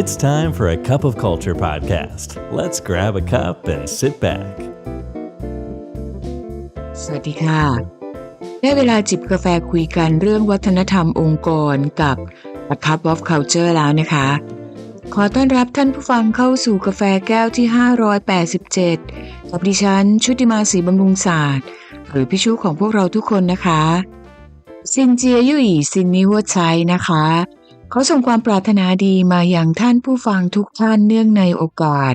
It's time for a cup of culture podcast. Let's grab a cup and sit back. สวัสดีค่ะ ได้เวลาจิบกาแฟคุยกันเรื่องวัฒนธรรมองค์กรกับ A Cup of Culture แล้วนะคะ ขอต้อนรับท่านผู้ฟังเข้าสู่กาแฟแก้วที่ 587 กับดิฉัน ชุติมาศรีบำรุงศาสตร์ หรือพี่ชูของพวกเราทุกคนนะคะซินเจียยุยซินนิวัชัยนะคะ ขาส่งความปรารถนาดีมาอย่างท่านผู้ฟังทุกท่านเนื่องในโอกาส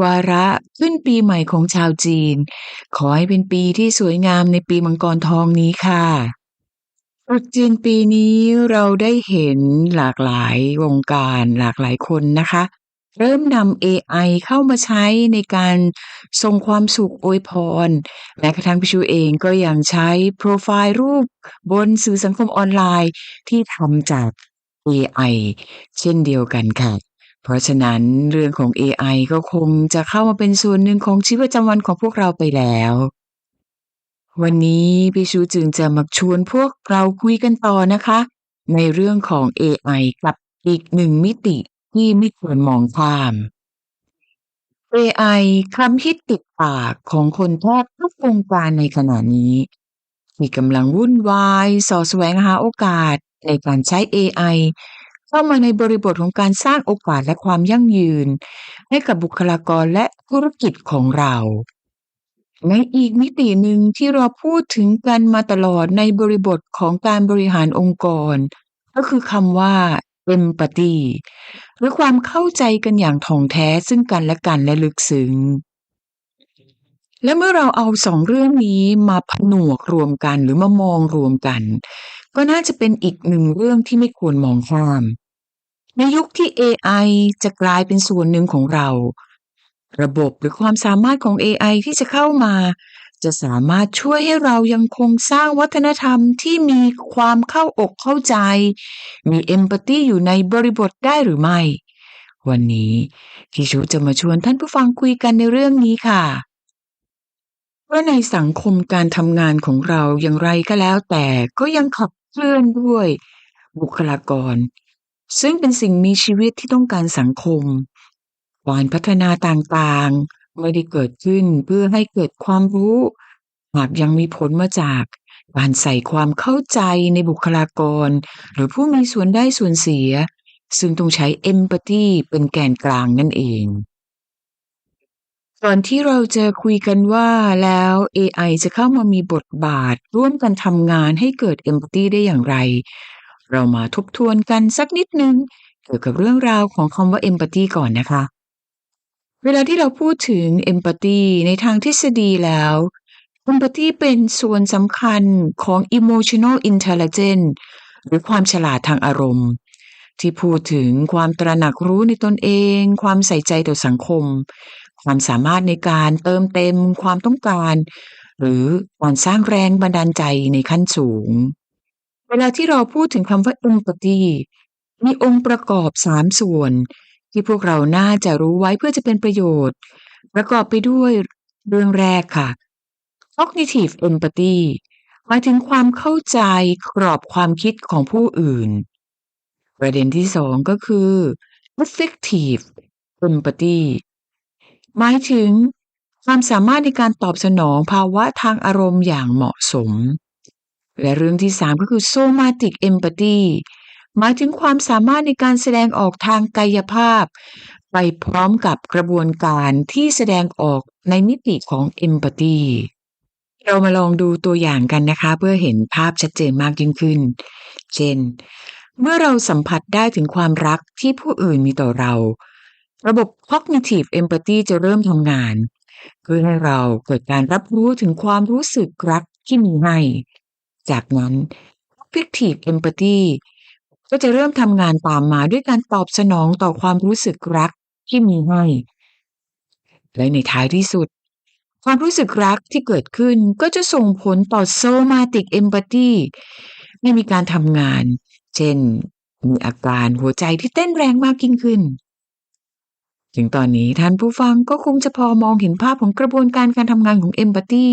วาระขึ้นปีใหม่ของชาวจีน ขอให้เป็นปีที่สวยงามในปีมังกรทองนี้ค่ะตรุษจีนปีนี้เราได้เห็นหลากหลายวงการหลากหลายคนนะคะ เริ่มนำ AI เข้ามาใช้ในการส่งความสุขอวยพร แม้กระทั่งพิชูเองก็ยังใช้โปรไฟล์รูปบนสื่อสังคมออนไลน์ที่ทำจาก AI เช่นเดียวกันค่ะ เพราะฉะนั้นเรื่องของ AI ก็คงจะเข้ามาเป็นส่วนหนึ่งของชีวิตประจำวันของพวกเราไปแล้ว วันนี้พี่ชูจึงจะมาชวนพวกเราคุยกันต่อนะคะ ในเรื่องของ AI กับอีกหนึ่งมิติที่ไม่ควรมองข้าม AI คำฮิตติดปากของคนแทบทุกวงการในขณะนี้ ที่กำลังวุ่นวายสอแสวงหาโอกาส ในการใช้ AI เข้ามาในบริบทของการสร้างโอกาสและความยั่งยืน ให้กับบุคลากรและธุรกิจของเราในอีกมิติหนึ่งที่เราพูดถึงกันมาตลอดในบริบทของการบริหารองค์กร ก็คือคำว่า empathy หรือความเข้าใจกันอย่างถ่องแท้ซึ่งกันและกันและลึกซึ้งและเมื่อเราเอาสองเรื่องนี้มาผนวกรวมกันหรือมามองรวมกัน ก็น่าจะเป็นอีกหนึ่งเรื่องที่ไม่ควรมองข้าม ในยุคที่ AI จะกลายเป็นส่วนหนึ่งของเรา ระบบหรือความสามารถของ AI ที่จะเข้ามา จะสามารถช่วยให้เรายังคงสร้างวัฒนธรรมที่มีความเข้าอกเข้าใจ มีเอมพัตตีอยู่ในบริบทได้หรือไม่ วันนี้พี่ชูจะมาชวนท่านผู้ฟังคุยกันในเรื่องนี้ค่ะว่าในสังคมการทำงานของเราอย่างไรก็แล้วแต่ก็ยังขับ เคลื่อนด้วยบุคลากร ซึ่งเป็นสิ่งมีชีวิตที่ต้องการสังคมการพัฒนาต่างๆ ไม่ได้เกิดขึ้นเพื่อให้เกิดความรู้หากยังมีผลมาจากการใส่ความเข้าใจในบุคลากร หรือผู้มีส่วนได้ส่วนเสีย ซึ่งต้องใช้ empathy เป็นแกนกลางนั่นเอง ก่อนที่เราจะคุยกันว่าแล้ว AI จะเข้ามามีบทบาท ร่วมกันทำงานให้เกิด empathy ได้อย่างไร เรามาทบทวนกันสักนิดนึง เกี่ยวกับเรื่องราวของคำว่า empathy ก่อนนะคะ เวลาที่เราพูดถึง empathy ในทางทฤษฎีแล้ว empathy เป็นส่วนสำคัญของ emotional intelligence หรือความฉลาดทางอารมณ์ ที่พูดถึงความตระหนักรู้ในตนเอง ความใส่ใจต่อสังคม ความสามารถในการเติมเต็มความต้องการ หรือการสร้างแรงบันดาลใจในขั้นสูง เวลาที่เราพูดถึงคำว่า empathy มีองค์ประกอบสามส่วน ที่พวกเราน่าจะรู้ไว้เพื่อจะเป็นประโยชน์ ประกอบไปด้วยเรื่องแรกค่ะ cognitive empathy หมายถึงความเข้าใจกรอบความคิดของผู้อื่น ประเด็นที่สองก็คือ affective empathy หมายถึง ความสามารถในการตอบสนองภาวะทางอารมณ์อย่างเหมาะสม และเรื่องที่สามก็คือ somatic empathy หมายถึงความสามารถในการแสดงออกทางกายภาพ ไปพร้อมกับกระบวนการที่แสดงออกในมิติของ empathy เรามาลองดูตัวอย่างกันนะคะ เพื่อเห็นภาพชัดเจนมากยิ่งขึ้น เช่น เมื่อเราสัมผัสได้ถึงความรักที่ผู้อื่นมีต่อเรา ระบบ cognitive empathy จะเริ่มทำงาน เพื่อให้เราเกิดการรับรู้ถึงความรู้สึกรักที่มีให้ จากนั้น affective empathy ก็จะเริ่มทำงานตามมาด้วยการตอบสนองต่อความรู้สึกรักที่มีให้ และในท้ายที่สุด ความรู้สึกรักที่เกิดขึ้นก็จะส่งผลต่อ somatic empathy ไม่มีการทำงาน เช่น มีอาการหัวใจที่เต้นแรงมากยิ่งขึ้น ถึงตอนนี้ท่านผู้ฟังก็คงจะพอมองเห็นภาพของกระบวนการการทำงานของ empathy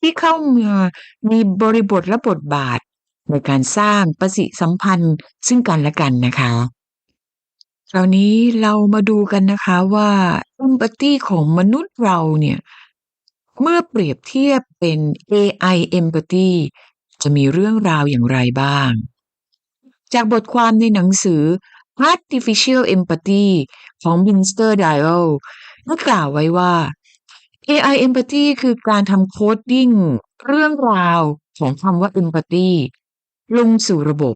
ที่เข้ามามีบริบทและบทบาท ในการสร้างปฏิสัมพันธ์ซึ่งกันและกันนะคะคราวนี้เรามาดูกันนะคะว่า empathy ของมนุษย์เราเนี่ย เมื่อเปรียบเทียบเป็น AI empathy จะมีเรื่องราวอย่างไรบ้าง จากบทความในหนังสือ Artificial Empathy ของ Minster Dial ได้กล่าวไว้ว่า AI empathy คือการทำโคดดิ้งเรื่องราวของคำว่า empathy ลงสู่ระบบ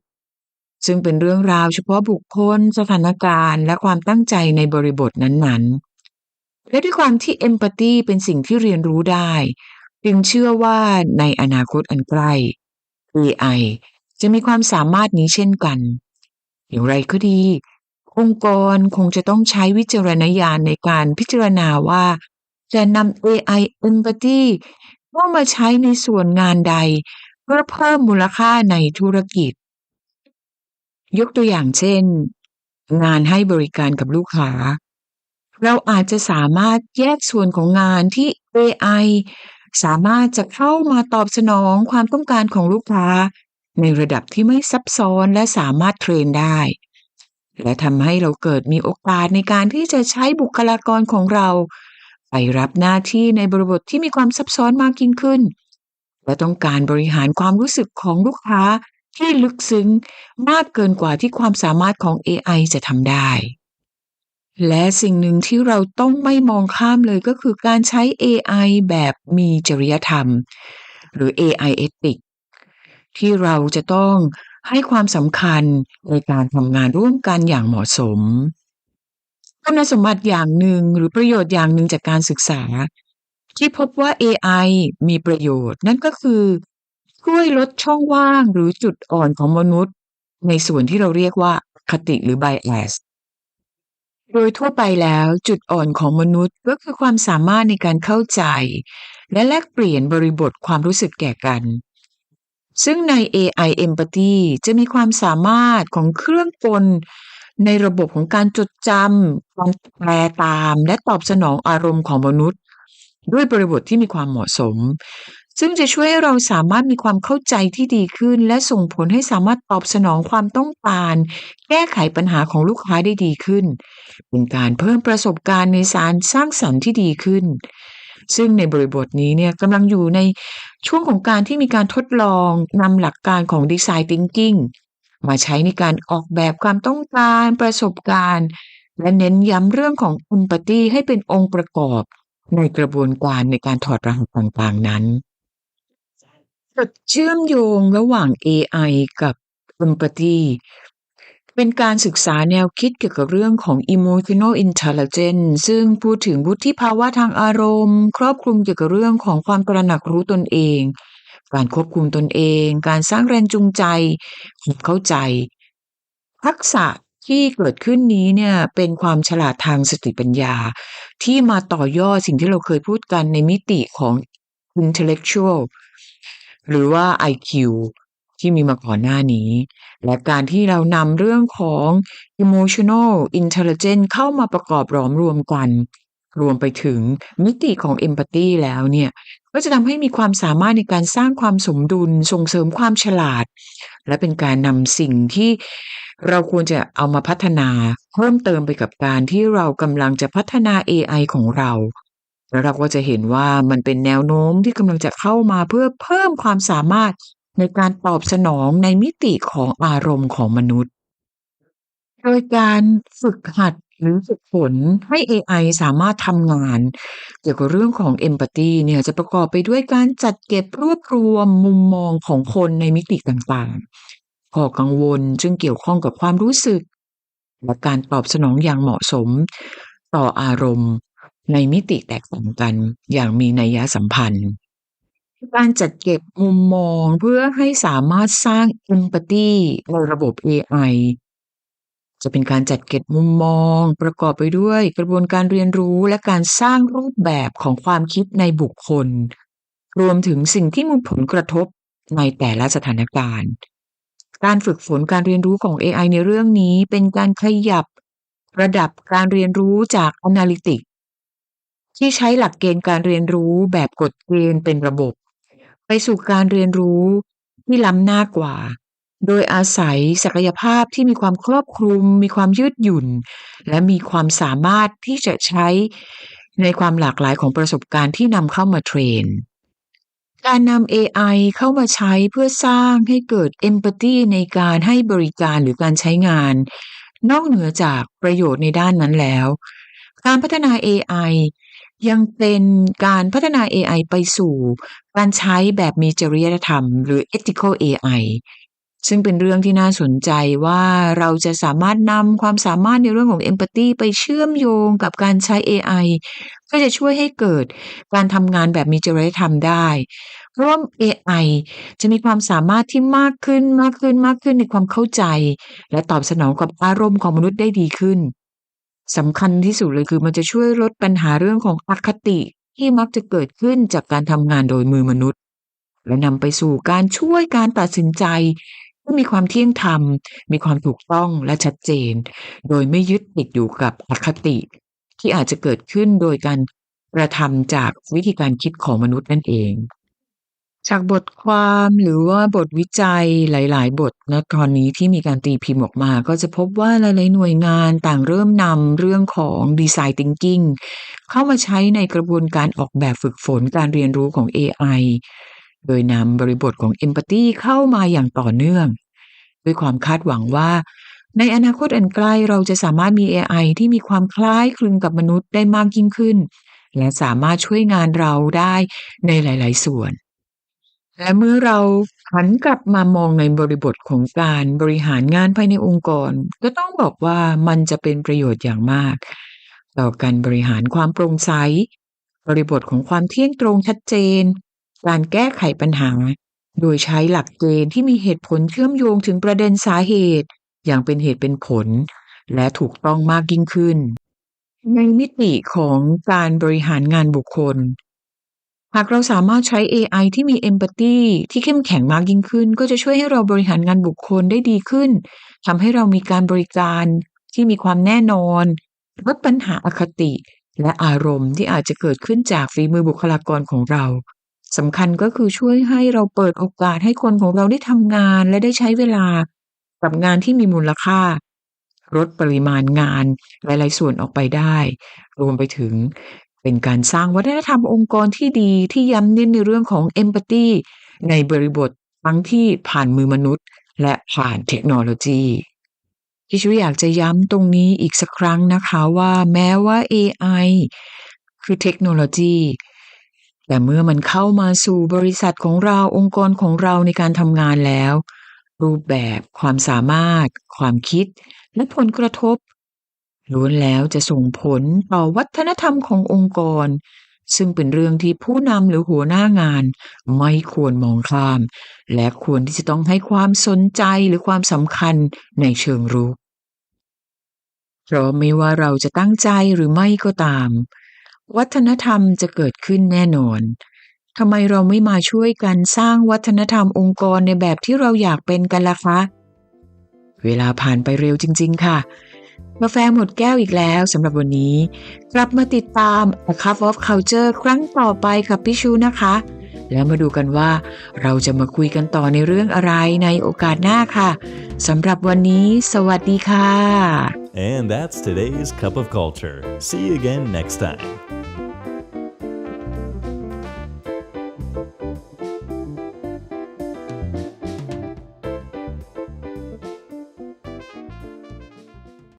ซึ่งเป็นเรื่องราวเฉพาะบุคคลสถานการณ์ และความตั้งใจในบริบทนั้นๆ และด้วยความที่ empathy เป็นสิ่งที่เรียนรู้ได้ จึงเชื่อว่าในอนาคตอันใกล้ AI จะมีความสามารถนี้เช่นกัน อย่างไรก็ดี องค์กรคงจะต้องใช้วิจารณญาณในการพิจารณาว่า จะนำ AI empathy เข้ามาใช้ในส่วนงานใด เพื่อเพิ่มมูลค่าในธุรกิจ ยกตัวอย่างเช่น งานให้บริการกับลูกค้า เราอาจจะสามารถแยกส่วนของงานที่ AI สามารถจะเข้ามาตอบสนองความต้องการของลูกค้า ในระดับที่ไม่ซับซ้อนและสามารถเทรนได้ และทำให้เราเกิดมีโอกาสในการที่จะใช้บุคลากรของเรา ไปรับหน้าที่ในบริบทที่มีความซับซ้อนมากยิ่งขึ้น และต้องการบริหารความรู้สึกของลูกค้าที่ลึกซึ้งมากเกินกว่าที่ความสามารถของ AI จะทำได้ และสิ่งหนึ่งที่เราต้องไม่มองข้ามเลยก็คือการใช้ AI แบบมีจริยธรรม หรือ AI ethic ที่เราจะต้องให้ความสำคัญในการทำงานร่วมกันอย่างเหมาะสม คุณสมบัติอย่างหนึ่งหรือประโยชน์อย่างหนึ่งจากการศึกษา ที่พบว่า AI มีประโยชน์ นั่นก็คือ ช่วยลดช่องว่างหรือจุดอ่อนของมนุษย์ ในส่วนที่เราเรียกว่าคติหรือ bias โดยทั่วไปแล้วจุดอ่อนของมนุษย์ก็คือความสามารถในการเข้าใจ และแลกเปลี่ยนบริบทความรู้สึกแก่กัน ซึ่งใน AI empathy จะมีความสามารถของเครื่องกลในระบบของการจดจำการแปลตามและตอบสนองอารมณ์ของมนุษย์ ด้วยบริบทที่มีความเหมาะสม ซึ่งจะช่วยให้เราสามารถมีความเข้าใจที่ดีขึ้น และส่งผลให้สามารถตอบสนองความต้องการ แก้ไขปัญหาของลูกค้าได้ดีขึ้น เป็นการเพิ่มประสบการณ์ในสารสร้างสรรค์ที่ดีขึ้น ซึ่งในบริบทนี้เนี่ยกำลังอยู่ในช่วงของการที่มีการทดลองนำหลักการของ Design Thinking มาใช้ในการออกแบบความต้องการประสบการณ์ และเน้นย้ำเรื่องของ Empathy ให้เป็นองค์ประกอบในกระบวนการในการถอดรหัสต่างๆนั้นจุดเชื่อมโยงระหว่าง AI กับ Empathy เป็นการศึกษาแนวคิดเกี่ยวกับเรื่องของ emotional intelligence ซึ่งพูดถึงวุฒิภาวะทางอารมณ์ ครอบคลุมเกี่ยวกับเรื่องของความตระหนักรู้ตนเอง การควบคุมตนเอง การสร้างแรงจูงใจความเข้าใจ ทักษะที่เกิดขึ้นนี้เนี่ยเป็นความฉลาดทางสติปัญญา ที่มาต่อยอดสิ่งที่เราเคยพูดกันในมิติของ intellectual หรือว่า IQ ที่มีมาก่อนหน้านี้ และการที่เรานำเรื่องของ emotional intelligence เข้ามาประกอบหลอมรวมกัน รวมไปถึงมิติของ empathy แล้วเนี่ย ก็จะทำให้มีความสามารถในการสร้างความสมดุลส่งเสริมความฉลาด และเป็นการนำสิ่งที่เราควรจะเอามาพัฒนาเพิ่มเติมไปกับการที่เรากำลังจะพัฒนา AI ของเราแล้วเราก็จะเห็นว่ามันเป็นแนวโน้มที่กำลังจะเข้ามาเพื่อเพิ่มความสามารถ ในการตอบสนองในมิติของอารมณ์ของมนุษย์ โดยการฝึกหัดหรือฝึกฝนให้ AI สามารถทำงาน เกี่ยวกับเรื่องของ Empathy เนี่ยจะประกอบไปด้วยการจัดเก็บรวบรวมมุมมองของคนในมิติต่างๆข้อกังวลซึ่งเกี่ยวข้องกับความรู้สึก และการตอบสนองอย่างเหมาะสม ต่ออารมณ์ในมิติแตกต่างกันอย่างมีนัยสัมพันธ์ การจัดเก็บมุมมองเพื่อให้สามารถสร้าง Empathy ในระบบ AI จะเป็นการจัดเก็บมุมมอง ประกอบไปด้วยกระบวนการเรียนรู้และการสร้างรูปแบบของความคิดในบุคคล รวมถึงสิ่งที่มีผลกระทบในแต่ละสถานการณ์ การฝึกฝนการเรียนรู้ของ AI ในเรื่องนี้เป็นการขยับระดับการเรียนรู้จาก Analytic ที่ใช้หลักเกณฑ์การเรียนรู้แบบกฎเกณฑ์เป็นระบบ ไปสู่การเรียนรู้ที่ล้ำหน้ากว่า โดยอาศัยศักยภาพที่มีความครอบคลุม มีความยืดหยุ่น และมีความสามารถที่จะใช้ในความหลากหลายของประสบการณ์ที่นำเข้ามาเทรน การนำ AI เข้ามาใช้เพื่อสร้างให้เกิด Empathy ในการให้บริการหรือการใช้งาน นอกเหนือจากประโยชน์ในด้านนั้นแล้ว การพัฒนา AI ยังเป็นการพัฒนา AI ไปสู่การใช้แบบมีจริยธรรม หรือ Ethical AI ซึ่งเป็นเรื่องที่น่าสนใจว่าเราจะสามารถนำความสามารถในเรื่องของ Empathy ไปเชื่อมโยงกับการใช้ AI ก็จะช่วยให้เกิดการทำงานแบบมีจริยธรรมได้ราะว่า AI จะมีความสามารถที่มากขึ้นมากขึ้นมากขึ้นในความเข้าใจ และตอบสนองกับอารมณ์ของมนุษย์ได้ดีขึ้น สำคัญที่สุดเลยคือมันจะช่วยลดปัญหาเรื่องของอคติที่มักจะเกิดขึ้นจากการทำงานโดยมือมนุษย์ และนำไปสู่การช่วยการตัดสินใจที่มีความเที่ยงธรรม มีความถูกต้องและชัดเจน โดยไม่ยึดติดอยู่กับอคติ ที่อาจจะเกิดขึ้นโดยการกระทำจากวิธีการคิดของมนุษย์นั่นเอง จากบทความหรือว่าบทวิจัยหลาย ๆ บทณตอนนี้ที่มีการตีพิมพ์ออกมา ก็จะพบว่าหลาย ๆ หน่วยงานต่างเริ่มนำเรื่องของ Design Thinking เข้ามาใช้ในกระบวนการออกแบบฝึกฝนการเรียนรู้ของ AI โดยนำบริบทของ Empathy เข้ามาอย่างต่อเนื่อง ด้วยความคาดหวังว่า ในอนาคตอันใกล้เราจะสามารถมี AI ที่มีความคล้ายคลึงกับมนุษย์ได้มากยิ่งขึ้น และสามารถช่วยงานเราได้ในหลาย ๆ ส่วน และเมื่อเราหันกลับมามองในบริบทของการบริหารงานภายในองค์กร ก็ต้องบอกว่ามันจะเป็นประโยชน์อย่างมาก ต่อการบริหารความโปร่งใส บริบทของความเที่ยงตรงชัดเจน การแก้ไขปัญหา โดยใช้หลักเกณฑ์ที่มีเหตุผลเชื่อมโยงถึงประเด็นสาเหตุ อย่างเป็นเหตุเป็นผล และถูกต้องมากยิ่งขึ้น ในมิติของการบริหารงานบุคคล หากเราสามารถใช้ AI ที่มี Empathy ที่เข้มแข็งมากยิ่งขึ้น ก็จะช่วยให้เราบริหารงานบุคคลได้ดีขึ้นทำให้เรามีการบริการที่มีความแน่นอนลดปัญหาอคติ และอารมณ์ที่อาจจะเกิดขึ้นจากฝีมือบุคลากรของเราสำคัญก็คือช่วยให้เราเปิดโอกาสให้คนของเราได้ทำงานและได้ใช้เวลากับงานที่มีมูลค่าลดปริมาณงานหลาย ๆ ส่วนออกไปได้ รวมไปถึง เป็นการสร้างวัฒนธรรมองค์กรที่ดีที่ย้ำเน้นในเรื่องของ Empathy ในบริบททั้งที่ผ่านมือมนุษย์ และผ่านเทคโนโลยีที่ชุอยากจะย้ำตรงนี้อีกสักครั้งนะคะว่าแม้ว่า AI คือเทคโนโลยี แต่เมื่อมันเข้ามาสู่บริษัทของเราองค์กรของเราในการทำงานแล้ว รูปแบบความสามารถ ความคิด และผลกระทบ ล้วนแล้วจะส่งผลต่อวัฒนธรรมขององค์กร ซึ่งเป็นเรื่องที่ผู้นำหรือหัวหน้างาน ไม่ควรมองข้าม และควรที่จะต้องให้ความสนใจหรือความสำคัญในเชิงรุกเพราะไม่ว่าเราจะตั้งใจหรือไม่ก็ตาม วัฒนธรรมจะเกิดขึ้นแน่นอนทำไมเราไม่มาช่วยกันสร้างวัฒนธรรมองค์กรในแบบที่เราอยากเป็นกันล่ะคะ เวลาผ่านไปเร็วจริง ๆ ค่ะ กาแฟหมดแก้วอีกแล้วสำหรับวันนี้ กลับมาติดตาม A Cup of Culture ครั้งต่อไปกับพี่ชูนะคะ แล้วมาดูกันว่า เราจะมาคุยกันต่อในเรื่องอะไรในโอกาสหน้าค่ะสำหรับวันนี้ สวัสดีค่ะ And that's today's Cup of Culture. See you again next time.